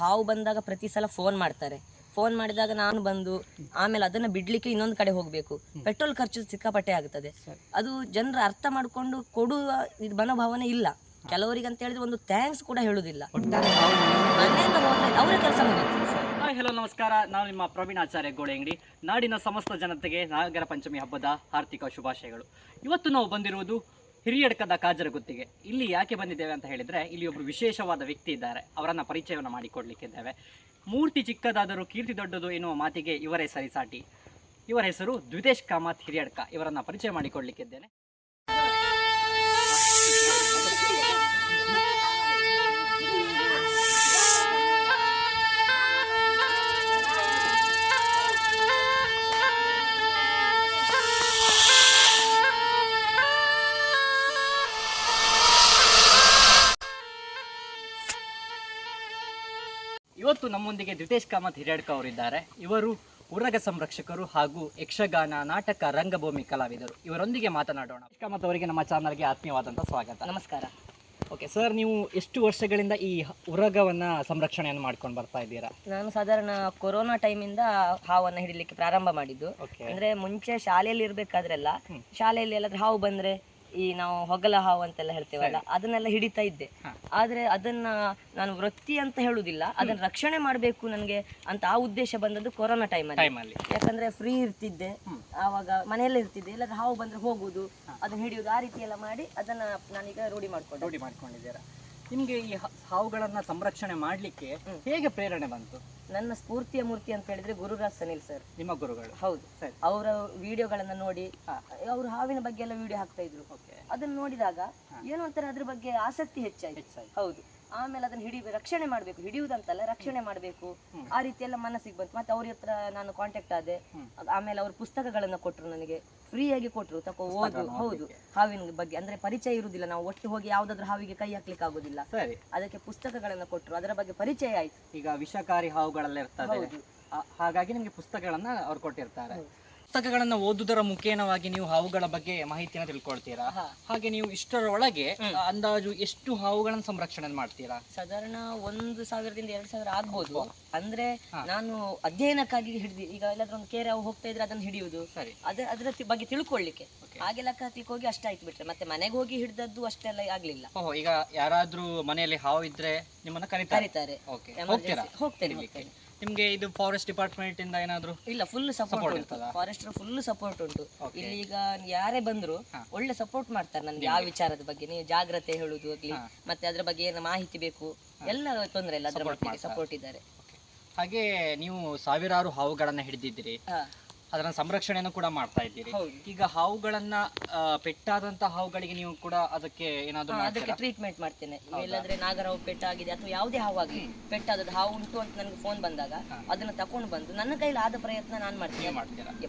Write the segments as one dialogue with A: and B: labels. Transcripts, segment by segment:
A: ಹಾವು ಬಂದಾಗ ಪ್ರತಿ ಸಲ ಫೋನ್ ಮಾಡ್ತಾರೆ. ಫೋನ್ ಮಾಡಿದಾಗ ನಾನು ಬಂದು ಆಮೇಲೆ ಅದನ್ನ ಬಿಡ್ಲಿಕ್ಕೆ ಇನ್ನೊಂದು ಕಡೆ ಹೋಗಬೇಕು. ಪೆಟ್ರೋಲ್ ಖರ್ಚು ಸಿಕ್ಕಾಪಟ್ಟೆ ಆಗುತ್ತದೆ ಅದು ಜನರು ಅರ್ಥ ಮಾಡಿಕೊಂಡು ಕೊಡುವ ಇದು ಮನೋಭಾವನೆ ಇಲ್ಲ. ಕೆಲವರಿಗೆ ಅಂತ ಹೇಳಿದ್ರೆ ಒಂದು ಥ್ಯಾಂಕ್ಸ್ ಕೂಡ ಹೇಳುದಿಲ್ಲ. ಅವರ ಕೆಲಸ
B: ಮುಗಿಯುತ್ತೆ ಹಲೋ ನಮಸ್ಕಾರ. ನಾನು ನಿಮ್ಮ ಪ್ರವೀಣ್ ಆಚಾರ್ಯ ಗೋಳೆಂಗಡಿ ನಾಡಿನ ಸಮಸ್ತ ಜನತೆಗೆ ನಾಗರ ಪಂಚಮಿ ಹಬ್ಬದ ಆರ್ಥಿಕ ಶುಭಾಶಯಗಳು. ಇವತ್ತು ನಾವು ಬಂದಿರುವುದು ಹಿರಿಯಡ್ಕದ ಕಾಜರ ಗುತ್ತಿಗೆ. ಇಲ್ಲಿ ಯಾಕೆ ಬಂದಿದ್ದೇವೆ ಅಂತ ಹೇಳಿದ್ರೆ, ಇಲ್ಲಿ ಒಬ್ಬರು ವಿಶೇಷವಾದ ವ್ಯಕ್ತಿ ಇದ್ದಾರೆ. ಅವರನ್ನ ಪರಿಚಯವನ್ನು ಮಾಡಿಕೊಡ್ಲಿಕ್ಕಿದ್ದೇವೆ. ಮೂರ್ತಿ ಚಿಕ್ಕದಾದರೂ, ಕೀರ್ತಿ ದೊಡ್ಡದು ಎನ್ನುವ ಮಾತಿಗೆ ಇವರೇ ಸರಿಸಾಟಿ. ಇವರ ಹೆಸರು ದ್ವಿತೇಶ್ ಕಾಮತ್ ಹಿರಿಯಡ್ಕ. ಇವರನ್ನ ಪರಿಚಯ ಮಾಡಿಕೊಡ್ಲಿಕ್ಕಿದ್ದೇನೆ. ಇವತ್ತು ನಮ್ಮೊಂದಿಗೆ ದ್ವಿತೇಶ್ ಕಾಮತ್ ಹಿರಿಯಡ್ಕ ಅವರಿದ್ದಾರೆ ಇವರು ಉರಗ ಸಂರಕ್ಷಕರು ಹಾಗೂ ಯಕ್ಷಗಾನ ನಾಟಕ ರಂಗಭೂಮಿ ಕಲಾವಿದರು. ಇವರೊಂದಿಗೆ ಮಾತನಾಡೋಣ. ಕಾಮತ್ ಅವರಿಗೆ ನಮ್ಮ ಚಾನಲ್ಗೆ ಆತ್ಮೀಯವಾದಂಥ ಸ್ವಾಗತ.
A: ನಮಸ್ಕಾರ.
B: ಓಕೆ ಸರ್ ನೀವು ಎಷ್ಟು ವರ್ಷಗಳಿಂದ ಈ ಉರಗವನ್ನ ಸಂರಕ್ಷಣೆಯನ್ನು ಮಾಡ್ಕೊಂಡು ಬರ್ತಾ ಇದ್ದೀರಾ?
A: ನಾನು ಸಾಧಾರಣ ಕೊರೋನಾ ಟೈಮಿಂದ ಹಾವನ್ನು ಹಿಡಿಲಿಕ್ಕೆ ಪ್ರಾರಂಭ ಮಾಡಿದ್ದು. ಅಂದ್ರೆ ಮುಂಚೆ ಶಾಲೆಯಲ್ಲಿ ಇರಬೇಕಾದ್ರೆಲ್ಲ ಶಾಲೆಯಲ್ಲಿ ಎಲ್ಲಾದ್ರೂ ಹಾವು ಬಂದ್ರೆ ಈ ನಾವು ಹೊಗಲ ಹಾವು ಅಂತೆಲ್ಲ ಹೇಳ್ತೇವಲ್ಲ ಅದನ್ನೆಲ್ಲ ಹಿಡಿತಾ ಇದ್ದೆ. ಆದ್ರೆ ಅದನ್ನ ನಾನು ವೃತ್ತಿ ಅಂತ ಹೇಳುದಿಲ್ಲ ಅದನ್ನ ರಕ್ಷಣೆ ಮಾಡ್ಬೇಕು ನನಗೆ ಅಂತ ಆ ಉದ್ದೇಶ ಬಂದದ್ದು ಕೊರೋನಾ ಟೈಮ್
B: ಅಲ್ಲಿ.
A: ಯಾಕಂದ್ರೆ ಫ್ರೀ ಇರ್ತಿದ್ದೆ ಆವಾಗ ಮನೆಯಲ್ಲೇ ಇರ್ತಿದ್ದೆ ಇಲ್ಲಾದ್ರೆ ಹಾವು ಬಂದ್ರೆ ಹೋಗುದು ಅದನ್ನ ಹಿಡಿಯುದು ಆ ರೀತಿ ಎಲ್ಲ ಮಾಡಿ ಅದನ್ನ ನಾನೀಗ ರೂಢಿ ಮಾಡ್ಕೊಂಡೆ.
B: ರೂಢಿ ಮಾಡ್ಕೊಂಡಿದ್ದೀರಾ? ನಿಮ್ಗೆ ಈ ಹಾವುಗಳನ್ನ ಸಂರಕ್ಷಣೆ ಮಾಡ್ಲಿಕ್ಕೆ ಹೇಗೆ ಪ್ರೇರಣೆ ಬಂತು?
A: ನನ್ನ ಸ್ಫೂರ್ತಿಯ ಮೂರ್ತಿ ಅಂತ ಹೇಳಿದ್ರೆ ಗುರುರಾಜ್ ಸನಿಲ್ ಸರ್.
B: ನಿಮ್ಮ ಗುರುಗಳು.
A: ಹೌದು
B: ಸರ್.
A: ಅವರ ವಿಡಿಯೋಗಳನ್ನ ನೋಡಿ ಅವರು ಹಾವಿನ ಬಗ್ಗೆ ಎಲ್ಲ ವಿಡಿಯೋ ಹಾಕ್ತಾ ಇದ್ರು. ಅದನ್ನ ನೋಡಿದಾಗ ಏನೋ ಒಂಥರ ಅದ್ರ ಬಗ್ಗೆ ಆಸಕ್ತಿ ಹೆಚ್ಚಾಯ್ತು. ಹೌದು. ಆಮೇಲೆ ಅದನ್ನ ಹಿಡಿ ರಕ್ಷಣೆ ಮಾಡ್ಬೇಕು. ಹಿಡಿಯುವುದಂತಲ್ಲ ರಕ್ಷಣೆ ಮಾಡ್ಬೇಕು. ಆ ರೀತಿ ಎಲ್ಲ ಮನಸ್ಸಿಗೆ ಬಂತು. ಮತ್ತೆ ಅವ್ರ ಹತ್ರ ನಾನು ಕಾಂಟ್ಯಾಕ್ಟ್ ಆದೆ. ಆಮೇಲೆ ಅವ್ರ ಪುಸ್ತಕಗಳನ್ನ ಕೊಟ್ರು ನನಗೆ. ಫ್ರೀ ಆಗಿ ಕೊಟ್ರು. ತಕೋ ಓದು ಹೌದು. ಹಾವಿನ ಬಗ್ಗೆ. ಅಂದ್ರೆ ಪರಿಚಯ ಇರುವುದಿಲ್ಲ ನಾವು ಒಟ್ಟು ಹೋಗಿ ಯಾವ್ದಾದ್ರು ಹಾವಿಗೆ ಕೈ ಹಾಕ್ಲಿಕ್ಕೆ ಆಗುದಿಲ್ಲ. ಅದಕ್ಕೆ ಪುಸ್ತಕಗಳನ್ನ ಕೊಟ್ರು. ಅದರ ಬಗ್ಗೆ ಪರಿಚಯ ಆಯ್ತು.
B: ಈಗ ವಿಷಕಾರಿ ಹಾವುಗಳೆಲ್ಲ ಇರ್ತದೆ. ಹಾಗಾಗಿ ನಿಮ್ಗೆ ಪುಸ್ತಕಗಳನ್ನ ಅವ್ರು ಕೊಟ್ಟಿರ್ತಾರೆ. ಪುಸ್ತಕಗಳನ್ನ ಓದುವುದರ ಮುಖೇನವಾಗಿ ನೀವು ಹಾವುಗಳ ಬಗ್ಗೆ ಮಾಹಿತಿಯನ್ನು ತಿಳ್ಕೊಳ್ತೀರಾ? ಹಾಗೆ ನೀವು ಇಷ್ಟರೊಳಗೆ ಅಂದಾಜು ಎಷ್ಟು ಹಾವುಗಳನ್ನ ಸಂರಕ್ಷಣೆ ಮಾಡ್ತೀರಾ?
A: ಸಾಧಾರಣ ಒಂದು ಸಾವಿರದಿಂದ ಎರಡು ಸಾವಿರ ಆಗ್ಬೋದು. ಅಂದ್ರೆ ನಾನು ಅಧ್ಯಯನಕ್ಕಾಗಿ ಹಿಡಿದು ಈಗ ಎಲ್ಲಾದ್ರೂ ಒಂದು ಕೇರೆ ಹಾವು ಹೋಗ್ತಾ ಇದ್ರೆ ಅದನ್ನ ಹಿಡಿಯುವುದು.
B: ಸರಿ.
A: ಅದ್ರ ಅದರ ಬಗ್ಗೆ ತಿಳ್ಕೊಳ್ಳಿಕ್ಕೆ ಹಾಗೆ ಲೆಕ್ಕ ಹಾಕ್ಲಿಕ್ಕೆ ಹೋಗಿ ಅಷ್ಟಾಯ್ತು ಬಿಟ್ರೆ. ಮತ್ತೆ ಮನೆಗೆ ಹೋಗಿ ಹಿಡಿದದ್ದು ಅಷ್ಟೆಲ್ಲ ಆಗ್ಲಿಲ್ಲ.
B: ಓಹೋ ಈಗ ಯಾರಾದ್ರೂ ಮನೆಯಲ್ಲಿ ಹಾವು ಇದ್ರೆ ನಿಮ್ಮನ್ನ ಕರೀತಾರೆ?
A: ಹೋಗ್ತೇನೆ.
B: ನಿಮ್ಗೆ ಇದು ಫಾರೆಸ್ಟ್ ಡಿಪಾರ್ಟ್ಮೆಂಟ್ ಇಂದ ಏನಾದ್ರು
A: ಇಲ್ಲ ಫುಲ್ ಸಪೋರ್ಟ್ ಉಂಟು? ಫಾರೆಸ್ಟರ್ ಫುಲ್ ಸಪೋರ್ಟ್ ಉಂಟು. ಇಲ್ಲಿ ಈಗ ಯಾರೇ ಬಂದ್ರು ಒಳ್ಳೆ ಸಪೋರ್ಟ್ ಮಾಡ್ತಾರೆ ನನ್ಗೆ ಯಾವ ವಿಚಾರದ ಬಗ್ಗೆ. ನೀವು ಜಾಗ್ರತೆ ಹೇಳುದು ಆಗ್ಲಿ ಮತ್ತೆ ಅದ್ರ ಬಗ್ಗೆ ಏನು ಮಾಹಿತಿ ಬೇಕು. ಎಲ್ಲ ತೊಂದರೆ ಇಲ್ಲ ಅದ್ರ ಬಗ್ಗೆ ಸಪೋರ್ಟ್ ಇದ್ದಾರೆ.
B: ಹಾಗೆ ನೀವು ಸಾವಿರಾರು ಹಾವುಗಳನ್ನ ಹಿಡಿದಿದ್ದೀರಿ. ಅದನ್ನ ಸಂರಕ್ಷಣೆಯನ್ನು ಕೂಡ ಮಾಡ್ತಾ ಇದ್ದೀರಿ. ಈಗ ಹಾವುಗಳನ್ನ ಪೆಟ್ಟಾದಂತ ಹಾವುಗಳಿಗೆ ನೀವು ಕೂಡ ಅದಕ್ಕೆ ಏನಾದ್ರು
A: ಅದಕ್ಕೆ ಟ್ರೀಟ್ಮೆಂಟ್ ಮಾಡ್ತೇನೆ. ಇಲ್ಲಾಂದ್ರೆ ನಾಗರಹಾವು ಪೆಟ್ಟಾಗಿದೆ ಅಥವಾ ಯಾವುದೇ ಹಾವು ಆಗಲಿ ಪೆಟ್ಟಾದದ್ದು ಹಾವು ಉಂಟು ಅಂತ ನನಗೆ ಫೋನ್ ಬಂದಾಗ ಅದನ್ನ ತಕೊಂಡು ಬಂದು ನನ್ನ ಕೈಲಿ ಆದ ಪ್ರಯತ್ನ ನಾನು ಮಾಡ್ತೇನೆ.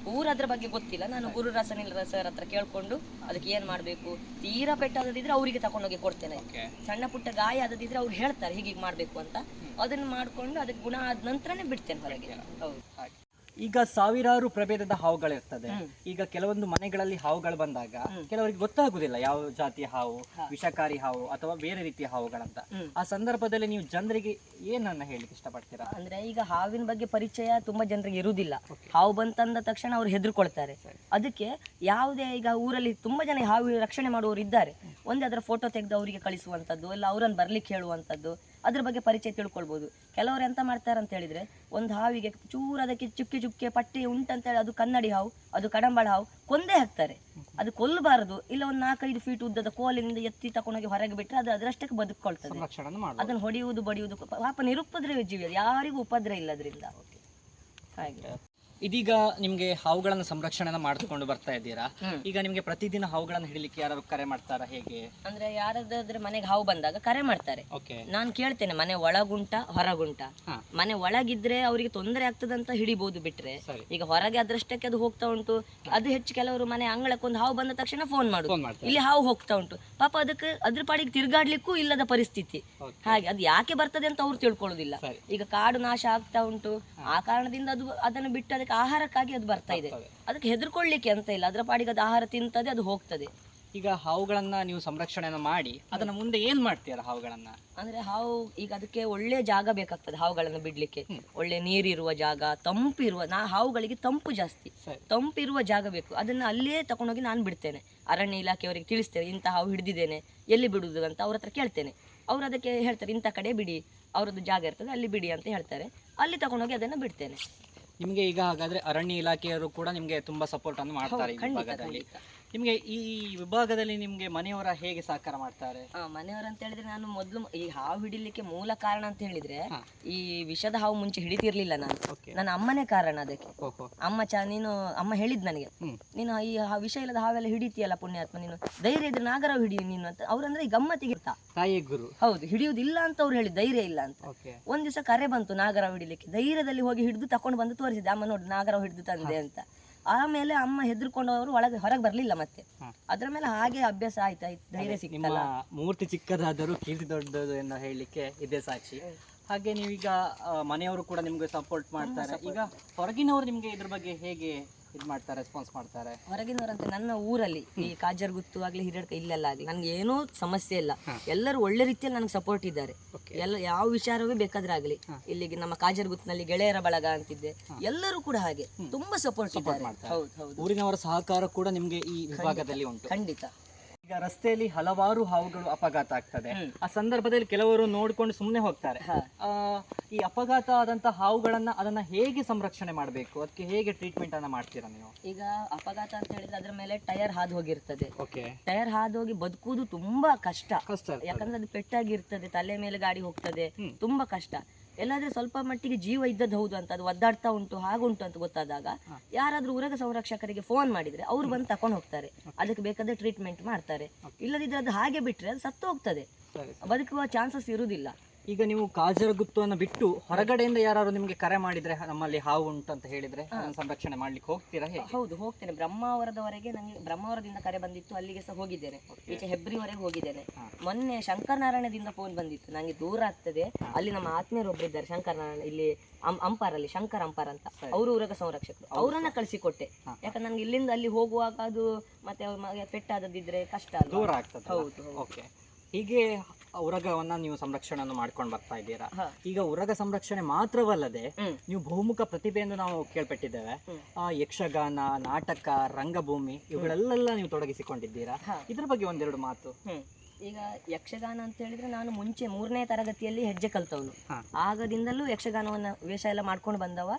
A: ಪೂರ ಅದ್ರ ಬಗ್ಗೆ ಗೊತ್ತಿಲ್ಲ. ನಾನು ಗುರು ರಸನಿಲ್ ಸರ್ ಹತ್ರ ಕೇಳ್ಕೊಂಡು ಅದಕ್ಕೆ ಏನ್ ಮಾಡ್ಬೇಕು? ತೀರಾ ಪೆಟ್ಟಾದದಿದ್ರೆ ಅವರಿಗೆ ತಕೊಂಡೋಗಿ ಕೊಡ್ತೇನೆ. ಸಣ್ಣ ಪುಟ್ಟ ಗಾಯ ಆದದಿದ್ರೆ ಅವ್ರು ಹೇಳ್ತಾರೆ ಹೀಗೆ ಮಾಡ್ಬೇಕು ಅಂತ. ಅದನ್ನ ಮಾಡ್ಕೊಂಡು ಅದಕ್ಕೆ ಗುಣ ಆದ ನಂತರನೇ ಬಿಡ್ತೇನೆ ಹೊರಗೆ. ಹೌದು.
B: ಹಾಗೆ. ಈಗ ಸಾವಿರಾರು ಪ್ರಭೇದದ ಹಾವುಗಳಿರ್ತದೆ. ಈಗ ಕೆಲವೊಂದು ಮನೆಗಳಲ್ಲಿ ಹಾವುಗಳು ಬಂದಾಗ ಕೆಲವರಿಗೆ ಗೊತ್ತಾಗುದಿಲ್ಲ ಯಾವ ಜಾತಿಯ ಹಾವು ವಿಷಕಾರಿ ಹಾವು ಅಥವಾ ಬೇರೆ ರೀತಿಯ ಹಾವುಗಳಂತ. ಆ ಸಂದರ್ಭದಲ್ಲಿ ನೀವು ಜನರಿಗೆ ಏನನ್ನ ಹೇಳಿಕ್ಕೆ ಇಷ್ಟಪಡ್ತೀರಾ?
A: ಅಂದ್ರೆ ಈಗ ಹಾವಿನ ಬಗ್ಗೆ ಪರಿಚಯ ತುಂಬಾ ಜನರಿಗೆ ಇರುವುದಿಲ್ಲ. ಹಾವು ಬಂತಂದ ತಕ್ಷಣ ಅವ್ರು ಹೆದರ್ಕೊಳ್ತಾರೆ. ಅದಕ್ಕೆ ಯಾವುದೇ ಈಗ ಊರಲ್ಲಿ ತುಂಬಾ ಜನ ಹಾವು ರಕ್ಷಣೆ ಮಾಡುವವರು ಇದ್ದಾರೆ ಒಂದೇ ಅದರ ಫೋಟೋ ತೆಗೆದು ಅವರಿಗೆ ಕಳಿಸುವಂತದ್ದು ಇಲ್ಲ ಅವರನ್ನು ಬರ್ಲಿಕ್ಕೆ ಹೇಳುವಂತದ್ದು. ಅದ್ರ ಬಗ್ಗೆ ಪರಿಚಯ ತಿಳ್ಕೊಳ್ಬೋದು. ಕೆಲವರು ಎಂತ ಮಾಡ್ತಾರೆ ಅಂತ ಹೇಳಿದ್ರೆ ಒಂದು ಹಾವಿಗೆ ಚೂರು ಅದಕ್ಕೆ ಚುಕ್ಕೆ ಚುಕ್ಕೆ ಪಟ್ಟಿ ಉಂಟಂತೇಳಿ ಅದು ಕನ್ನಡಿ ಹಾವು ಅದು ಕಡಂಬಳ ಹಾವು ಕೊಂದೇ ಹಾಕ್ತಾರೆ. ಅದು ಕೊಲ್ಲಬಾರದು. ಇಲ್ಲ ಒಂದು ನಾಲ್ಕೈದು ಫೀಟ್ ಉದ್ದದ ಕೋಲಿನಿಂದ ಎತ್ತಿ ತಕೊಂಡೋಗಿ ಹೊರಗೆ ಬಿಟ್ಟರೆ ಅದು ಅದರಷ್ಟಕ್ಕೆ ಬದುಕೊಳ್ತದೆ ಅದನ್ನು ಹೊಡೆಯುವುದು ಬಡಿಯುವುದು ಪಾಪ ನಿರುಪದ್ರವ ಜೀವಿ ಅದು ಯಾರಿಗೂ ಉಪದ್ರ ಇಲ್ಲದ್ರಿಂದ ಹಾಗೆ.
B: ಇದೀಗ ನಿಮ್ಗೆ ಹಾವುಗಳನ್ನ ಸಂರಕ್ಷಣೆ ಮಾಡಿಕೊಂಡು ಬರ್ತಾ ಇದ್ದೀರಾ? ಈಗ ನಿಮ್ಗೆ ಪ್ರತಿದಿನ ಹಾವುಗಳನ್ನ ಹಿಡಿಲಿಕ್ಕೆ ಯಾರು ಕರೆ ಮಾಡ್ತಾರಾ ಹೇಗೆ?
A: ಅಂದ್ರೆ ಯಾರಾದ್ರೆ ಮನೆಗೆ ಹಾವು ಬಂದಾಗ ಕರೆ ಮಾಡ್ತಾರೆ. ನಾನು ಕೇಳ್ತೇನೆ ಮನೆ ಒಳಗುಂಟ ಹೊರಗುಂಟ. ಮನೆ ಒಳಗಿದ್ರೆ ಅವರಿಗೆ ತೊಂದರೆ ಆಗ್ತದಂತ ಹಿಡಿಬಹುದು ಬಿಟ್ರೆ. ಈಗ ಹೊರಗೆ ಅದ್ರಷ್ಟಕ್ಕೆ ಅದು ಹೋಗ್ತಾ ಉಂಟು. ಅದು ಹೆಚ್ಚು ಕೆಲವರು ಮನೆ ಅಂಗಳಕ್ಕೊಂದು ಹಾವು ಬಂದ ತಕ್ಷಣ ಫೋನ್ ಮಾಡುದು. ಇಲ್ಲಿ ಹಾವು ಹೋಗ್ತಾ ಉಂಟು. ಪಾಪ ಅದಕ್ಕೆ ಅದ್ರ ಪಾಡಿಗೆ ತಿರ್ಗಾಡ್ಲಿಕ್ಕೂ ಇಲ್ಲದ ಪರಿಸ್ಥಿತಿ. ಹಾಗೆ ಅದು ಯಾಕೆ ಬರ್ತದೆ ಅಂತ ಅವ್ರು ತಿಳ್ಕೊಳ್ಳೋದಿಲ್ಲ. ಈಗ ಕಾಡು ನಾಶ ಆಗ್ತಾ ಉಂಟು. ಆ ಕಾರಣದಿಂದ ಅದು ಅದನ್ನು ಬಿಟ್ಟು ಅದಕ್ಕೆ ಆಹಾರಕ್ಕಾಗಿ ಅದು ಬರ್ತಾ ಇದೆ. ಅದಕ್ಕೆ ಹೆದರ್ಕೊಳ್ಳಿಕ್ಕೆ ಅಂತ ಇಲ್ಲ. ಅದರ ಪಾಡಿಗೆ ಅದು ಆಹಾರ ತಿಂತದೆ ಅದು ಹೋಗ್ತದೆ.
B: ಈಗ ಹಾವುಗಳನ್ನ ನೀವು ಸಂರಕ್ಷಣೆಯನ್ನು ಮಾಡಿ ಅದನ್ನ ಮುಂದೆ ಏನ್ ಮಾಡ್ತೀರ ಹಾವುಗಳನ್ನ?
A: ಅಂದ್ರೆ ಹಾವು ಈಗ ಅದಕ್ಕೆ ಒಳ್ಳೆ ಜಾಗ ಬೇಕಾಗ್ತದೆ ಹಾವುಗಳನ್ನು ಬಿಡ್ಲಿಕ್ಕೆ. ಒಳ್ಳೆ ನೀರಿರುವ ಜಾಗ ತಂಪಿರುವ ನಾ ಹಾವುಗಳಿಗೆ ತಂಪು ಜಾಸ್ತಿ. ತಂಪಿರುವ ಜಾಗ ಬೇಕು. ಅದನ್ನ ಅಲ್ಲೇ ತಗೊಂಡೋಗಿ ನಾನು ಬಿಡ್ತೇನೆ. ಅರಣ್ಯ ಇಲಾಖೆಯವರಿಗೆ ತಿಳಿಸ್ತೇನೆ ಇಂಥ ಹಾವು ಹಿಡಿದಿದ್ದೇನೆ ಎಲ್ಲಿ ಬಿಡುವುದು ಅಂತ ಅವ್ರ ಹತ್ರ ಕೇಳ್ತೇನೆ. ಅವ್ರು ಅದಕ್ಕೆ ಹೇಳ್ತಾರೆ ಇಂಥ ಕಡೆ ಬಿಡಿ ಅವರದ್ದು ಜಾಗ ಇರ್ತದೆ ಅಲ್ಲಿ ಬಿಡಿ ಅಂತ ಹೇಳ್ತಾರೆ. ಅಲ್ಲಿ ತಗೊಂಡೋಗಿ ಅದನ್ನ ಬಿಡ್ತೇನೆ.
B: ನಿಮ್ಗೆ ಈಗ ಹಾಗಾದ್ರೆ ಅರಣ್ಯ ಇಲಾಖೆಯವರು ಕೂಡ ನಿಮ್ಗೆ ತುಂಬಾ ಸಪೋರ್ಟ್ ಅನ್ನು ಮಾಡ್ತಾರೆ ಈ ನಿಮ್ಗೆ ಈ ವಿಭಾಗದಲ್ಲಿ ನಿಮ್ಗೆ ಮನೆಯವರ ಹೇಗೆ ಸಹಕಾರ ಮಾಡ್ತಾರೆ?
A: ಆ, ಮನೆಯವರು ಅಂತ ಹೇಳಿದ್ರೆ ನಾನು ಮೊದಲು ಈ ಹಾವು ಹಿಡಿಲಿಕ್ಕೆ ಮೂಲ ಕಾರಣ ಅಂತ ಹೇಳಿದ್ರೆ ಈ ವಿಷದ ಹಾವು ಮುಂಚೆ ಹಿಡಿತಿರ್ಲಿಲ್ಲ ನಾನು. ನನ್ನ ಅಮ್ಮನೇ ಕಾರಣ ಅದಕ್ಕೆ.
B: ಓಹೋ.
A: ಅಮ್ಮ ಚ ನೀನು ಅಮ್ಮ ಹೇಳಿದ್ ನನಗೆ. ನೀನು ಈ ಹಾ- ವಿಷ ಇಲ್ಲದ ಹಾವೆಲ್ಲ ಹಿಡಿತೀಯಲ್ಲ ಪುಣ್ಯಾತ್ಮ ನೀನು ಧೈರ್ಯ ಇದ್ರೆ ನಾಗರಾವ್ ಹಿಡಿಯು ನೀನು ಅಂತ. ಅವ್ರಂದ್ರೆ ಈ ಗಮ್ಮತ್ತಿಗೆ ಇರ್ತಾ.
B: ತಾಯಿ ಗುರು.
A: ಹೌದು ಹಿಡಿಯುವುದಿಲ್ಲ ಅಂತ ಅವ್ರು ಹೇಳಿ ಧೈರ್ಯ ಇಲ್ಲ ಅಂತ.
B: ಓಕೆ.
A: ಒಂದ್ ದಿವಸ ಕರೆ ಬಂತು ನಾಗರಾವ್ ಹಿಡಿಲಿಕ್ಕೆ. ಧೈರ್ಯದಲ್ಲಿ ಹೋಗಿ ಹಿಡಿದು ತಕೊಂಡು ಬಂದು ತೋರಿಸಿದೆ ಅಮ್ಮ ನೋಡಿ ನಾಗರಾವ್ ಹಿಡಿದು ತಂದೆ ಅಂತ. ಆಮೇಲೆ ಅಮ್ಮ ಹೆದರ್ಕೊಂಡು ಅವರು ಒಳಗೆ ಹೊರಗೆ ಬರ್ಲಿಲ್ಲ ಮತ್ತೆ. ಅದ್ರ ಮೇಲೆ ಹಾಗೆ ಅಭ್ಯಾಸ ಆಯ್ತು ಧೈರ್ಯ
B: ಮೂರ್ತಿ ಚಿಕ್ಕದಾದರೂ ಕೀರ್ತಿ ದೊಡ್ಡದು ಎಂದು ಹೇಳಲಿಕ್ಕೆ ಇದೇ ಸಾಕ್ಷಿ. ಹಾಗೆ ನೀವೀಗ ಮನೆಯವರು ಕೂಡ ನಿಮ್ಗೆ ಸಪೋರ್ಟ್ ಮಾಡ್ತಾರೆ. ಈಗ ಹೊರಗಿನವರು ನಿಮ್ಗೆ ಇದ್ರ ಬಗ್ಗೆ ಹೇಗೆ ಇದು ಮಾಡ್ತಾರೆ ರೆಸ್ಪಾನ್ಸ್ ಮಾಡ್ತಾರೆ.
A: ಹೊರಗಿನವರಂತೆ ನನ್ನ ಊರಲ್ಲಿ ಈ ಕಾಜರ್ಗುತ್ತು ಆಗಲಿ ಹಿರಿಯಡ್ಕ ಇಲ್ಲೆಲ್ಲ ಆಗಲಿ ನನ್ಗೆ ಏನೂ ಸಮಸ್ಯೆ ಇಲ್ಲ. ಎಲ್ಲರೂ ಒಳ್ಳೆ ರೀತಿಯಲ್ಲಿ ನನಗೆ ಸಪೋರ್ಟ್ ಇದ್ದಾರೆ. ಎಲ್ಲ ಯಾವ ವಿಚಾರವೇ ಬೇಕಾದ್ರೆ ಆಗ್ಲಿ. ಇಲ್ಲಿಗೆ ನಮ್ಮ ಕಾಜರ್ಗುತ್ನಲ್ಲಿ ಗೆಳೆಯರ ಬಳಗ ಅಂತಿದ್ದೆ. ಎಲ್ಲರೂ ಕೂಡ ಹಾಗೆ. ತುಂಬಾ ಸಪೋರ್ಟ್ ಇದ್ದಾರೆ. ಹೌದು ಹೌದು.
B: ಊರಿನವರ ಸಹಕಾರ ಕೂಡ ನಿಮಗೆ ಈ ವಿಭಾಗದಲ್ಲಿ ಉಂಟು.
A: ಖಂಡಿತ.
B: ಈಗ ರಸ್ತೆಯಲ್ಲಿ ಹಲವಾರು ಹಾವುಗಳು ಅಪಘಾತ ಆಗ್ತದೆ. ಆ ಸಂದರ್ಭದಲ್ಲಿ ಕೆಲವರು ನೋಡ್ಕೊಂಡು ಸುಮ್ಮನೆ ಹೋಗ್ತಾರೆ. ಆ, ಈ ಅಪಘಾತ ಆದಂತ ಹಾವುಗಳನ್ನ ಅದನ್ನ ಹೇಗೆ ಸಂರಕ್ಷಣೆ ಮಾಡಬೇಕು? ಅದಕ್ಕೆ ಹೇಗೆ ಟ್ರೀಟ್ಮೆಂಟ್ ಅನ್ನ ಮಾಡ್ತೀರಾ ನೀವು?
A: ಈಗ ಅಪಘಾತ ಅಂತ ಹೇಳಿದ್ರೆ ಅದ್ರ ಮೇಲೆ ಟೈರ್ ಹಾದು ಹೋಗಿರ್ತದೆ.
B: ಓಕೆ.
A: ಟೈರ್ ಹಾದು ಹೋಗಿ ಬದುಕುವುದು ತುಂಬಾ ಕಷ್ಟ.
B: ಕಷ್ಟ
A: ಯಾಕಂದ್ರೆ ಅದು ಪೆಟ್ಟಾಗಿರ್ತದೆ ತಲೆ ಮೇಲೆ ಗಾಡಿ ಹೋಗ್ತದೆ. ತುಂಬಾ ಕಷ್ಟ. ಎಲ್ಲಾದ್ರೆ ಸ್ವಲ್ಪ ಮಟ್ಟಿಗೆ ಜೀವ ಇದ್ದದ್ದು ಹೌದು ಅಂತ ಅದು ಒದ್ದಾಡ್ತಾ ಉಂಟು ಹಾಗುಂಟು ಅಂತ ಗೊತ್ತಾದಾಗ ಯಾರಾದ್ರೂ ಉರಗ ಸಂರಕ್ಷಕರಿಗೆ ಫೋನ್ ಮಾಡಿದ್ರೆ ಅವ್ರು ಬಂದು ತಕೊಂಡು ಹೋಗ್ತಾರೆ. ಅದಕ್ಕೆ ಬೇಕಾದ್ರೆ ಟ್ರೀಟ್ಮೆಂಟ್ ಮಾಡ್ತಾರೆ. ಇಲ್ಲದಿದ್ರೆ ಅದು ಹಾಗೆ ಬಿಟ್ರೆ ಅದು ಸತ್ತು ಹೋಗ್ತದೆ. ಬದುಕುವ ಚಾನ್ಸಸ್ ಇರುವುದಿಲ್ಲ.
B: ಈಗ ನೀವು ಕಾಜರಗುತ್ತುವನ್ನು ಬಿಟ್ಟು ಹೊರಗಡೆಯಿಂದ ಯಾರು ನಿಮಗೆ ಕರೆ ಮಾಡಿದ್ರೆ ನಮ್ಮಲ್ಲಿ ಹಾವು ಉಂಟು ಅಂತ ಹೇಳಿದ್ರೆ ಅದನ್ನ ಸಂರಕ್ಷಣೆ ಮಾಡ್ಲಿಕ್ಕೆ ಹೋಗ್ತೀರಾ ಹೇಗೆ?
A: ಹೌದು ಹೋಗ್ತೇನೆ. ಬ್ರಹ್ಮಾವರದವರೆಗೆ ನನಗೆ ಬ್ರಹ್ಮಾವರದಿಂದ ಕರೆ ಬಂದಿತ್ತು ಅಲ್ಲಿಗೆ ಸಹ ಹೋಗಿದ್ದೇನೆ. ಈಚೆ ಹೆಬ್ರಿವರೆಗೆ ಹೋಗಿದ್ದೇನೆ. ಮೊನ್ನೆ ಶಂಕರನಾರಾಯಣದಿಂದ ಫೋನ್ ಬಂದಿತ್ತು. ನನಗೆ ದೂರ ಆಗ್ತದೆ. ಅಲ್ಲಿ ನಮ್ಮ ಆತ್ಮೀಯರು ಒಬ್ಬರಿದ್ದಾರೆ ಶಂಕರನಾರಾಯಣ ಇಲ್ಲಿ ಅಂ- ಅಂಪಾರಲ್ಲಿ ಶಂಕರ್ ಅಂಪಾರ್ ಅಂತ. ಅವರು ಊರಗ ಸಂರಕ್ಷಕರು. ಅವರನ್ನ ಕಳಿಸಿಕೊಟ್ಟೆ. ಯಾಕಂದ್ರೆ ನನಗೆ ಇಲ್ಲಿಂದ ಅಲ್ಲಿ ಹೋಗುವಾಗ ಅದು ಮತ್ತೆ ಪೆಟ್ಟಾದದಿದ್ರೆ ಕಷ್ಟ?
B: ದೂರ ಆಗ್ತದೆ
A: ಹೌದು ಹೌದು.
B: ಓಕೆ ಹೀಗೆ ಉರಗವನ್ನ ನೀವು ಸಂರಕ್ಷಣೆಯನ್ನು ಮಾಡ್ಕೊಂಡು ಬರ್ತಾ ಇದ್ದೀರಾ. ಈಗ ಉರಗ ಸಂರಕ್ಷಣೆ ಮಾತ್ರವಲ್ಲದೆ ನೀವು ಬಹುಮುಖ ಪ್ರತಿಭೆ ಎಂದು ನಾವು ಕೇಳ್ಪಟ್ಟಿದ್ದೇವೆ. ಯಕ್ಷಗಾನ ನಾಟಕ ರಂಗಭೂಮಿ ಇವುಗಳೆಲ್ಲ ನೀವು ತೊಡಗಿಸಿಕೊಂಡಿದ್ದೀರಾ. ಇದ್ರ ಬಗ್ಗೆ ಒಂದೆರಡು ಮಾತು.
A: ಈಗ ಯಕ್ಷಗಾನ ಅಂತ ಹೇಳಿದ್ರೆ ನಾನು ಮುಂಚೆ ಮೂರನೇ ತರಗತಿಯಲ್ಲಿ ಹೆಜ್ಜೆ ಕಲ್ತವನು. ಆಗದಿಂದಲೂ ಯಕ್ಷಗಾನವನ್ನ ವೇಷ ಎಲ್ಲ ಮಾಡ್ಕೊಂಡು ಬಂದವ.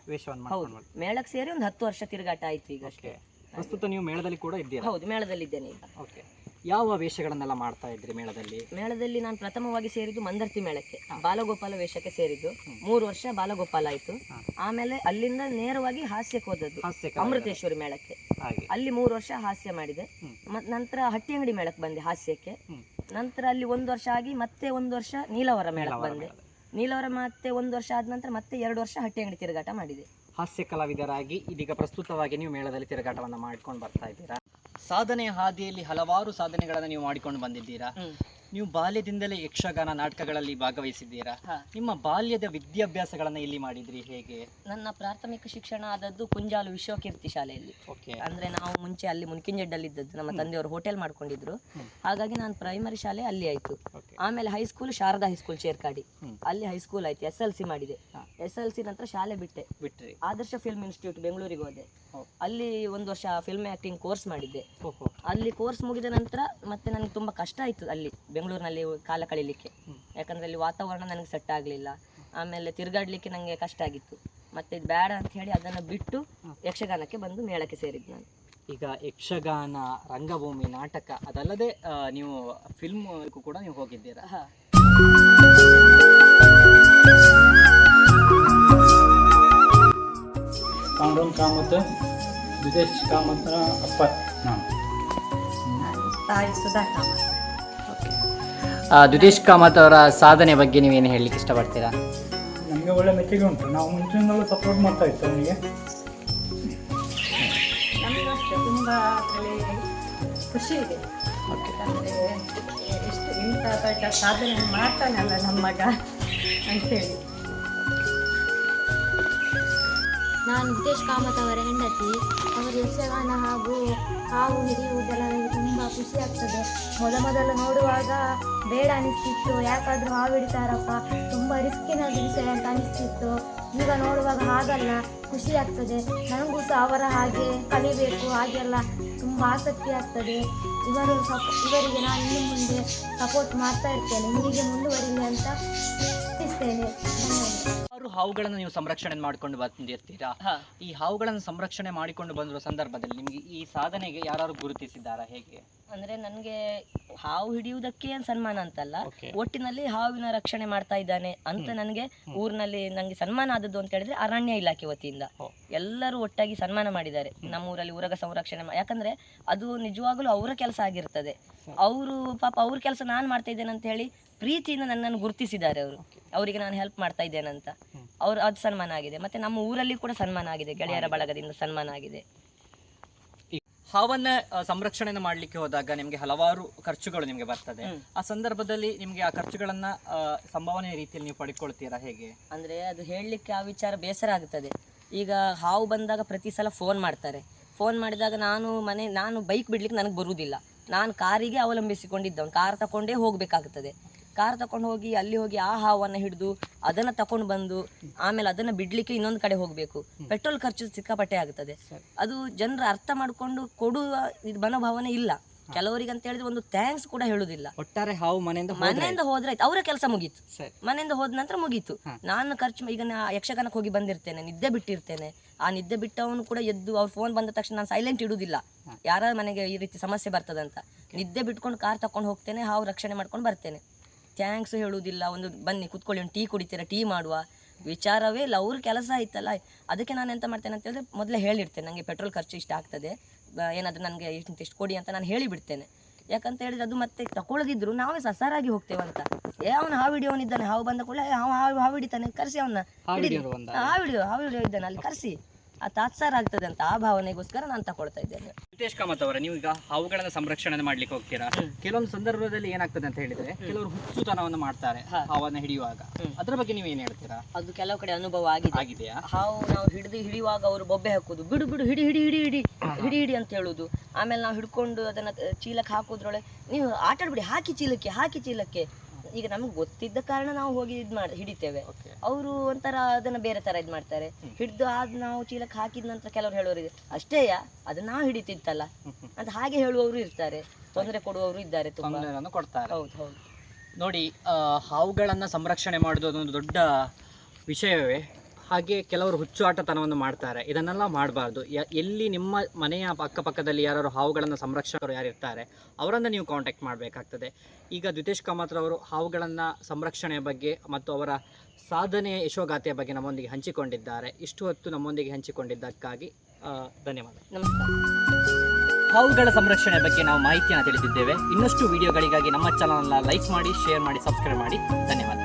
A: ಹೌದು. ಮೇಳಕ್ಕೆ ಸೇರಿ ಒಂದು ಹತ್ತು ವರ್ಷ ತಿರುಗಾಟ ಆಯ್ತು ಈಗ ಅಷ್ಟೇ.
B: ಪ್ರಸ್ತುತ ನೀವು ಮೇಳದಲ್ಲಿ ಕೂಡ ಇದ್ದೀರಾ?
A: ಹೌದು ಮೇಳದಲ್ಲಿದ್ದೇನೆ ಈಗ.
B: ಓಕೆ. ಯಾವ ವೇಷಗಳನ್ನೆಲ್ಲ ಮಾಡ್ತಾ ಇದ್ರಿ ಮೇಳದಲ್ಲಿ?
A: ಮೇಳದಲ್ಲಿ ನಾನು ಪ್ರಥಮವಾಗಿ ಸೇರಿದ್ದು ಮಂದರ್ತಿ ಮೇಳಕ್ಕೆ ಬಾಲಗೋಪಾಲ ವೇಷಕ್ಕೆ ಸೇರಿದ್ದು. ಮೂರು ವರ್ಷ ಬಾಲಗೋಪಾಲ ಆಯ್ತು. ಆಮೇಲೆ ಅಲ್ಲಿಂದ ನೇರವಾಗಿ ಹಾಸ್ಯಕ್ಕೆ ಹೋದದ್ದು ಅಮೃತೇಶ್ವರಿ ಮೇಳಕ್ಕೆ. ಅಲ್ಲಿ ಮೂರು ವರ್ಷ ಹಾಸ್ಯ ಮಾಡಿದೆ. ನಂತರ ಹಟ್ಟಿ ಅಂಗಡಿ ಮೇಳಕ್ಕೆ ಬಂದೆ ಹಾಸ್ಯಕ್ಕೆ. ನಂತರ ಅಲ್ಲಿ ಒಂದು ವರ್ಷ ಆಗಿ ಮತ್ತೆ ಒಂದು ವರ್ಷ ನೀಲವರ ಮೇಳಕ್ಕೆ ಬಂದೆ. ನೀಲವರ ಮತ್ತೆ ಒಂದು ವರ್ಷ ಆದ ನಂತರ ಮತ್ತೆ ಎರಡು ವರ್ಷ ಹಟ್ಟಿಯಂಗಡಿ ತಿರುಗಾಟ ಮಾಡಿದೆ.
B: ಹಾಸ್ಯ ಕಲಾವಿದರಾಗಿ ಇದೀಗ ಪ್ರಸ್ತುತವಾಗಿ ನೀವು ಮೇಳದಲ್ಲಿ ತಿರುಗಾಟವನ್ನು ಮಾಡ್ಕೊಂಡು ಬರ್ತಾ ಇದ್ದೀರಾ? ಸಾಧನೆಯ ಹಾದಿಯಲ್ಲಿ ಹಲವಾರು ಸಾಧನೆಗಳನ್ನು ನೀವು ಮಾಡಿಕೊಂಡು ಬಂದಿದ್ದೀರಾ? ನೀವು ಬಾಲ್ಯದಿಂದಲೇ ಯಕ್ಷಗಾನ ನಾಟಕಗಳಲ್ಲಿ ಭಾಗವಹಿಸಿದ್ದೀರಾ?
A: ಹಾ.
B: ನಿಮ್ಮ ಬಾಲ್ಯದ ವಿದ್ಯಾಭ್ಯಾಸಗಳನ್ನ ಇಲ್ಲಿ ಮಾಡಿದ್ರಿ ಹೇಗೆ?
A: ನನ್ನ ಪ್ರಾಥಮಿಕ ಶಿಕ್ಷಣ ಆದದ್ದು ಕುಂಜಾಲು ವಿಶ್ವಕೀರ್ತಿ ಶಾಲೆಯಲ್ಲಿ.
B: ಓಕೆ.
A: ಅಂದ್ರೆ ನಾವು ಮುಂಚೆ ಅಲ್ಲಿ ಮುನ್ಕಿಂಜಡ್ಡಲ್ಲಿದ್ದದ್ದು ನಮ್ಮ ತಂದೆಯವರು ಹೋಟೆಲ್ ಮಾಡ್ಕೊಂಡಿದ್ರು. ಹಾಗಾಗಿ ನಾನು ಪ್ರೈಮರಿ ಶಾಲೆ ಅಲ್ಲಿ ಆಯ್ತು. ಆಮೇಲೆ ಹೈಸ್ಕೂಲ್ ಶಾರದಾ ಹೈಸ್ಕೂಲ್ ಚೇರ್ಕಾಡಿ. ಅಲ್ಲಿ ಹೈಸ್ಕೂಲ್ ಆಯ್ತು ಎಸ್ ಎಲ್ ಸಿ ಮಾಡಿದೆ. ಎಸ್ ಎಲ್ ಸಿ ನಂತರ ಶಾಲೆ ಬಿಟ್ಟೆ.
B: ಬಿಟ್ರಿ.
A: ಆದರ್ಶ ಫಿಲ್ಮ್ ಇನ್ಸ್ಟಿಟ್ಯೂಟ್ ಬೆಂಗಳೂರಿಗೆ ಹೋದೆ. ಅಲ್ಲಿ ಒಂದು ವರ್ಷ ಫಿಲ್ಮ್ ಆಕ್ಟಿಂಗ್ ಕೋರ್ಸ್ ಮಾಡಿದ್ದೆ.
B: ಓಹೋ.
A: ಅಲ್ಲಿ ಕೋರ್ಸ್ ಮುಗಿದ ನಂತರ ಮತ್ತೆ ನನಗೆ ತುಂಬಾ ಕಷ್ಟ ಆಯ್ತು ಅಲ್ಲಿ ಬೆಂಗಳೂರಿನಲ್ಲಿ ಕಾಲ ಕಳೀಲಿಕ್ಕೆ. ಯಾಕಂದರೆ ಅಲ್ಲಿ ವಾತಾವರಣ ನನಗೆ ಸೆಟ್ ಆಗಲಿಲ್ಲ. ಆಮೇಲೆ ತಿರುಗಾಡಲಿಕ್ಕೆ ನನಗೆ ಕಷ್ಟ ಆಗಿತ್ತು. ಮತ್ತೆ ಇದು ಬೇಡ ಅಂತ ಹೇಳಿ ಅದನ್ನು ಬಿಟ್ಟು ಯಕ್ಷಗಾನಕ್ಕೆ ಬಂದು ಮೇಳಕ್ಕೆ ಸೇರಿದ್ದು ನಾನು.
B: ಈಗ ಯಕ್ಷಗಾನ ರಂಗಭೂಮಿ ನಾಟಕ ಅದಲ್ಲದೆ ನೀವು ಫಿಲ್ಮ್ ಕೂಡ ನೀವು ಹೋಗಿದ್ದೀರಾ?
C: ಪಾಂಡವನ್ ಕಾಮತ್ ವಿದೇಶ್ ಕಾಮತ್ನ ಅಪ್ಪ. ನಾನು.
D: ತಾಯಿ ಸುಧಾ ಕಾಮತ್.
B: ದ್ವಿತೇಶ್ ಕಾಮತ್ ಅವರ ಸಾಧನೆ ಬಗ್ಗೆ ನೀವೇನು ಹೇಳಲಿಕ್ಕೆ ಇಷ್ಟಪಡ್ತೀರಾ?
C: ನಮಗೆ ಒಳ್ಳೆ ಮೆಚ್ಚುಗೆ ಉಂಟು. ನಾವು ಮುಂಚಿನಿಂದಲೂ ಸಪೋರ್ಟ್ ಮಾಡ್ತಾ ಇತ್ತು ಅವನಿಗೆ.
D: ನಮಗೂ ಅಷ್ಟೇ ತುಂಬ ಖುಷಿ ಇದೆ. ಅಂದರೆ ಎಷ್ಟು ಇಂಥ ದೊಡ್ಡ ಸಾಧನೆ ಮಾಡ್ತಾನಲ್ಲ ನಮ್ಮ ಮಗ ಅಂತೇಳಿ.
E: ನಾನು ನಿತೇಶ್ ಕಾಮತ್ ಅವರ ಹೆಂಡತಿ. ಅವರು ಯಕ್ಷಗಾನ ಹಾಗೂ ಹಾವು ಹಿಡಿಯುವುದೆಲ್ಲ ನನಗೆ ತುಂಬ ಖುಷಿ ಆಗ್ತದೆ. ಮೊದ ಮೊದಲು ನೋಡುವಾಗ ಬೇಡ ಅನಿಸ್ತಿತ್ತು ಯಾಕಾದರೂ ಹಾವಿಡ್ತಾರಪ್ಪ ತುಂಬ ರಿಸ್ಕಿನ ವಿಷಯ ಅಂತ ಅನಿಸ್ತಿತ್ತು. ಈಗ ನೋಡುವಾಗ ಹಾಗಲ್ಲ ಖುಷಿ ಆಗ್ತದೆ. ನನಗೂ ಸಹ ಅವರ ಹಾಗೆ ಕಲಿಬೇಕು ಹಾಗೆಲ್ಲ ತುಂಬ ಆಸಕ್ತಿ ಆಗ್ತದೆ. ಇವರು ಸಪ್ ಇವರಿಗೆ ನಾನು ಇನ್ನು ಮುಂದೆ ಸಪೋರ್ಟ್ ಮಾಡ್ತಾ ಇರ್ತೇನೆ. ಹೀಗೆ ಮುಂದುವರಿಲಿ ಅಂತ ಇಚ್ಛಿಸ್ತೇನೆ ಧನ್ಯವಾದ
B: ಹಲವಾರು ಹಾವುಗಳನ್ನು ನೀವು ಸಂರಕ್ಷಣೆ ಮಾಡಿಕೊಂಡು ಬಂದಿರ್ತೀರಾ. ಈ ಹಾವುಗಳನ್ನು ಸಂರಕ್ಷಣೆ ಮಾಡಿಕೊಂಡು ಬಂದಿರೋ ಸಂದರ್ಭದಲ್ಲಿ ನಿಮಗೆ ಈ ಸಾಧನೆಗೆ ಯಾರು ಗುರುತಿಸಿದ್ದಾರಾ? ಹೇಗೆ?
A: ಅಂದ್ರೆ ನನಗೆ ಹಾವು ಹಿಡಿಯುವುದಕ್ಕೆ ಏನ್ ಸನ್ಮಾನ ಅಂತಲ್ಲ. ಒಟ್ಟಿನಲ್ಲಿ ಹಾವಿನ ರಕ್ಷಣೆ ಮಾಡ್ತಾ ಇದ್ದಾನೆ ಅಂತ ನನಗೆ ಊರಿನಲ್ಲಿ ನನಗೆ ಸನ್ಮಾನ ಆದದ್ದು ಅಂತ ಹೇಳಿದ್ರೆ ಅರಣ್ಯ ಇಲಾಖೆ ವತಿಯಿಂದ. ಎಲ್ಲರೂ ಒಟ್ಟಾಗಿ ಸನ್ಮಾನ ಮಾಡಿದ್ದಾರೆ. ನಮ್ಮ ಊರಲ್ಲಿ ಉರಗ ಸಂರಕ್ಷಣೆ ಯಾಕಂದ್ರೆ ಅದು ನಿಜವಾಗ್ಲೂ ಅವರ ಕೆಲಸ ಆಗಿರ್ತದೆ. ಅವರು ಪಾಪ ಅವ್ರ ಕೆಲಸ ನಾನು ಮಾಡ್ತಾ ಇದ್ದೇನೆ ಅಂತ ಹೇಳಿ ಪ್ರೀತಿಯಿಂದ ನನ್ನನ್ನು ಗುರುತಿಸಿದ್ದಾರೆ ಅವರು. ಅವರಿಗೆ ನಾನು ಹೆಲ್ಪ್ ಮಾಡ್ತಾ ಇದ್ದೇನೆ ಅಂತ. ಅವ್ರು ಅದು ಸನ್ಮಾನ ಆಗಿದೆ. ಮತ್ತೆ ನಮ್ಮ ಊರಲ್ಲಿ ಕೂಡ ಸನ್ಮಾನ ಆಗಿದೆ. ಗೆಳೆಯರ ಬಳಗದಿಂದ ಸನ್ಮಾನ ಆಗಿದೆ.
B: ಹಾವನ್ನ ಸಂರಕ್ಷಣೆಯನ್ನು ಮಾಡ್ಲಿಕ್ಕೆ ಹೋದಾಗ ನಿಮಗೆ ಹಲವಾರು ಖರ್ಚುಗಳು ನಿಮಗೆ ಬರ್ತದೆ. ಆ ಸಂದರ್ಭದಲ್ಲಿ ನಿಮಗೆ ಆ ಖರ್ಚುಗಳನ್ನ ಸಂಭಾವನೆ ರೀತಿಯಲ್ಲಿ ನೀವು ಪಡ್ಕೊಳ್ತೀರಾ ಹೇಗೆ?
A: ಅಂದ್ರೆ ಅದು ಹೇಳಲಿಕ್ಕೆ ಆ ವಿಚಾರ ಬೇಸರ ಆಗುತ್ತದೆ ಈಗ ಹಾವು ಬಂದಾಗ ಪ್ರತಿ ಸಲ ಫೋನ್ ಮಾಡ್ತಾರೆ. ಫೋನ್ ಮಾಡಿದಾಗ ನಾನು ಮನೆ ನಾನು ಬೈಕ್ ಬಿಡ್ಲಿಕ್ಕೆ ನನಗೆ ಬರುವುದಿಲ್ಲ ನಾನು ಕಾರಿಗೆ ಅವಲಂಬಿಸಿಕೊಂಡಿದ್ದವನು ಕಾರ್ ತಕೊಂಡೇ ಹೋಗಬೇಕಾಗುತ್ತದೆ ಕಾರ್ ತಕೊಂಡು ಹೋಗಿ ಅಲ್ಲಿ ಹೋಗಿ ಆ ಹಾವನ್ನು ಹಿಡಿದು ಅದನ್ನು ತಕೊಂಡು ಬಂದು ಆಮೇಲೆ ಅದನ್ನು ಬಿಡ್ಲಿಕ್ಕೆ ಇನ್ನೊಂದು ಕಡೆ ಹೋಗಬೇಕು. ಪೆಟ್ರೋಲ್ ಖರ್ಚು ಸಿಕ್ಕಾಪಟ್ಟೆ ಆಗುತ್ತದೆ ಅದು ಜನರ ಅರ್ಥ ಮಾಡಿಕೊಂಡು ಕೊಡುವ ಇದು ಮನೋಭಾವನೆ ಇಲ್ಲ. ಕೆಲವರಿಗೆ ಅಂತ ಹೇಳಿದ್ರೆ ಒಂದು ಥ್ಯಾಂಕ್ಸ್ ಕೂಡ ಹೇಳುದಿಲ್ಲ.
B: ಒಟ್ಟಾರೆ ಹಾವು ಮನೆಯಿಂದ
A: ಮನೆಯಿಂದ ಹೋದ್ರೆ ಆಯ್ತು. ಅವರ ಕೆಲಸ ಮುಗೀತು. ಮನೆಯಿಂದ ಹೋದ ನಂತರ ಮುಗೀತು. ನಾನು ಖರ್ಚು ಈಗ ನಾ ಯಕ್ಷಗಾನಕ್ಕೆ ಹೋಗಿ ಬಂದಿರ್ತೇನೆ ನಿದ್ದೆ ಬಿಟ್ಟಿರ್ತೇನೆ. ಆ ನಿದ್ದೆ ಬಿಟ್ಟವನು ಕೂಡ ಎದ್ದು ಅವ್ರ ಫೋನ್ ಬಂದ ತಕ್ಷಣ ನಾನು ಸೈಲೆಂಟ್ ಇಡುವುದಿಲ್ಲ. ಯಾರ ಮನೆಗೆ ಈ ರೀತಿ ಸಮಸ್ಯೆ ಬರ್ತದಂತ. ನಿದ್ದೆ ಬಿಟ್ಕೊಂಡು ಕಾರ್ ತಕೊಂಡು ಹೋಗ್ತೇನೆ ಹಾವು ರಕ್ಷಣೆ ಮಾಡ್ಕೊಂಡು ಬರ್ತೇನೆ. ಥ್ಯಾಂಕ್ಸ್ ಹೇಳುವುದಿಲ್ಲ. ಒಂದು ಬನ್ನಿ ಕುತ್ಕೊಳ್ಳಿ ಒಂದು ಟೀ ಕುಡಿತೀರಾ ಟೀ ಮಾಡುವ. ವಿಚಾರವೇ ಇಲ್ಲ ಅವ್ರ ಕೆಲಸ ಆಯ್ತಲ್ಲ. ಅದಕ್ಕೆ ನಾನು ಎಂತ ಮಾಡ್ತೇನೆ ಅಂತ ಹೇಳಿದ್ರೆ ಮೊದಲೇ ಹೇಳಿರ್ತೇನೆ. ನನಗೆ ಪೆಟ್ರೋಲ್ ಖರ್ಚು ಇಷ್ಟ ಆಗ್ತದೆ. ಏನಾದರೂ ನನಗೆ ಇಷ್ಟು ಇಷ್ಟು ಕೊಡಿ ಅಂತ ನಾನು ಹೇಳಿಬಿಡ್ತೇನೆ. ಯಾಕಂತ ಹೇಳಿದ್ರೆ ಅದು ಮತ್ತೆ ತಗೊಳ್ಳದಿದ್ರು ನಾವೇ ಸಸಾರಾಗಿ ಹೋಗ್ತೇವೆ ಅಂತ. ಏ ಅವನು ಹಾವು ಹಿಡಿಯೋನಿದ್ದಾನೆ ಹಾವು ಬಂದ ಕೂಡಲೇ ಹಾವು ಹಾವು ಹಾವು ಹಿಡಿತಾನೆ ಕರೆಸಿ ಅವನ್ನ ಹಾವು ಹಿಡಿಯೋ ಹಾವು ಹಿಡಿಯೋ ಇದ್ದಾನೆ ಅಲ್ಲಿ ಕರೆಸಿ. ತಾತ್ಸಾರ ಆಗ್ತದೆ ಅಂತ ಆ ಭಾವನೆಗೋಸ್ಕರ ನಾನು ತಗೊಳ್ತಾ ಇದ್ದೇನೆ.
B: ನಿತೇಶ್ ಕಾಮತ್ ಅವರ ನೀವು ಈಗ ಹಾವುಗಳನ್ನ ಸಂರಕ್ಷಣೆ ಮಾಡ್ಲಿಕ್ಕೆ ಹೋಗ್ತೀರಾ? ಕೆಲವೊಂದು ಸಂದರ್ಭದಲ್ಲಿ ಏನಾಗ್ತದೆ ಅಂತ ಹೇಳಿದ್ರೆ ಕೆಲವರು ಹುಚ್ಚುತನವನ್ನು ಮಾಡ್ತಾರೆ ಹಾವನ್ನ ಹಿಡಿಯುವಾಗ. ಅದ್ರ ಬಗ್ಗೆ ನೀವು ಏನ್ ಹೇಳ್ತೀರಾ?
A: ಅದು ಕೆಲವು ಕಡೆ ಅನುಭವ ಆಗಿದೆ.
B: ಆಗಿದೆಯಾ?
A: ಹಾವು ನಾವು ಹಿಡಿದು ಹಿಡಿಯುವಾಗ ಅವರು ಬೊಬ್ಬೆ ಹಾಕುದು ಬಿಡು ಬಿಡು ಹಿಡಿ ಹಿಡಿ ಹಿಡಿ ಹಿಡಿ ಹಿಡಿ ಹಿಡಿ ಅಂತ ಹೇಳುದು ಆಮೇಲೆ ನಾವು ಹಿಡ್ಕೊಂಡು ಅದನ್ನ ಚೀಲಕ್ಕೆ ಹಾಕೋದ್ರೊಳಗೆ ನೀವು ಆಟಾಡ್ಬಿಡಿ ಹಾಕಿ ಚೀಲಕ್ಕೆ ಹಾಕಿ ಚೀಲಕ್ಕೆ. ಈಗ ನಮ್ಗೆ ಗೊತ್ತಿದ್ದ ಕಾರಣ ನಾವು ಹೋಗಿ ಇದು ಮಾಡಿ ಹಿಡಿತೇವೆ. ಅವರು ಒಂಥರ ಅದನ್ನ ಬೇರೆ ತರ ಇದು ಮಾಡ್ತಾರೆ. ಹಿಡಿದು ಆದ್ ನಾವು ಚೀಲಕ್ಕೆ ಹಾಕಿದ ನಂತರ ಕೆಲವರು ಹೇಳೋರು ಅಷ್ಟೇಯ ಅದು ನಾವು ಹಿಡಿತಿತ್ತಲ್ಲ? ಅಂತ ಹಾಗೆ ಹೇಳುವವರು ಇರ್ತಾರೆ. ತೊಂದರೆ ಕೊಡುವವರು ಇದ್ದಾರೆ ತುಂಬಾ.
B: ಕೊಡ್ತಾರೆ.
A: ಹೌದು ಹೌದು.
B: ನೋಡಿ ಹಾವುಗಳನ್ನ ಸಂರಕ್ಷಣೆ ಮಾಡೋದು ಅದೊಂದು ದೊಡ್ಡ ವಿಷಯವೇ. ಹಾಗೆ ಕೆಲವರು ಹುಚ್ಚುಆಟತನವನ್ನು ಮಾಡ್ತಾರೆ. ಇದನ್ನೆಲ್ಲ ಮಾಡಬಾರ್ದು. ಎಲ್ಲಿ ನಿಮ್ಮ ಮನೆಯ ಅಕ್ಕಪಕ್ಕದಲ್ಲಿ ಯಾರು ಹಾವುಗಳನ್ನು ಸಂರಕ್ಷಕರು ಯಾರು ಇರ್ತಾರೆ, ಅವರನ್ನು ನೀವು ಕಾಂಟ್ಯಾಕ್ಟ್ ಮಾಡಬೇಕಾಗ್ತದೆ. ಈಗ ದ್ವಿತೇಶ್ ಕಾಮತ್ ಅವರು ಹಾವುಗಳನ್ನು ಸಂರಕ್ಷಣೆಯ ಬಗ್ಗೆ ಮತ್ತು ಅವರ ಸಾಧನೆಯ ಯಶೋಗಾಥೆಯ ಬಗ್ಗೆ ನಮ್ಮೊಂದಿಗೆ ಹಂಚಿಕೊಂಡಿದ್ದಾರೆ. ಇಷ್ಟು ಹೊತ್ತು ನಮ್ಮೊಂದಿಗೆ ಹಂಚಿಕೊಂಡಿದ್ದಕ್ಕಾಗಿ ಧನ್ಯವಾದ.
A: ನಮಸ್ಕಾರ.
B: ಹಾವುಗಳ ಸಂರಕ್ಷಣೆ ಬಗ್ಗೆ ನಾವು ಮಾಹಿತಿಯನ್ನು ತಿಳಿದಿದ್ದೇವೆ. ಇನ್ನಷ್ಟು ವಿಡಿಯೋಗಳಿಗಾಗಿ ನಮ್ಮ ಚಾನಲ್ನ ಲೈಕ್ ಮಾಡಿ ಶೇರ್ ಮಾಡಿ ಸಬ್ಸ್ಕ್ರೈಬ್ ಮಾಡಿ. ಧನ್ಯವಾದ.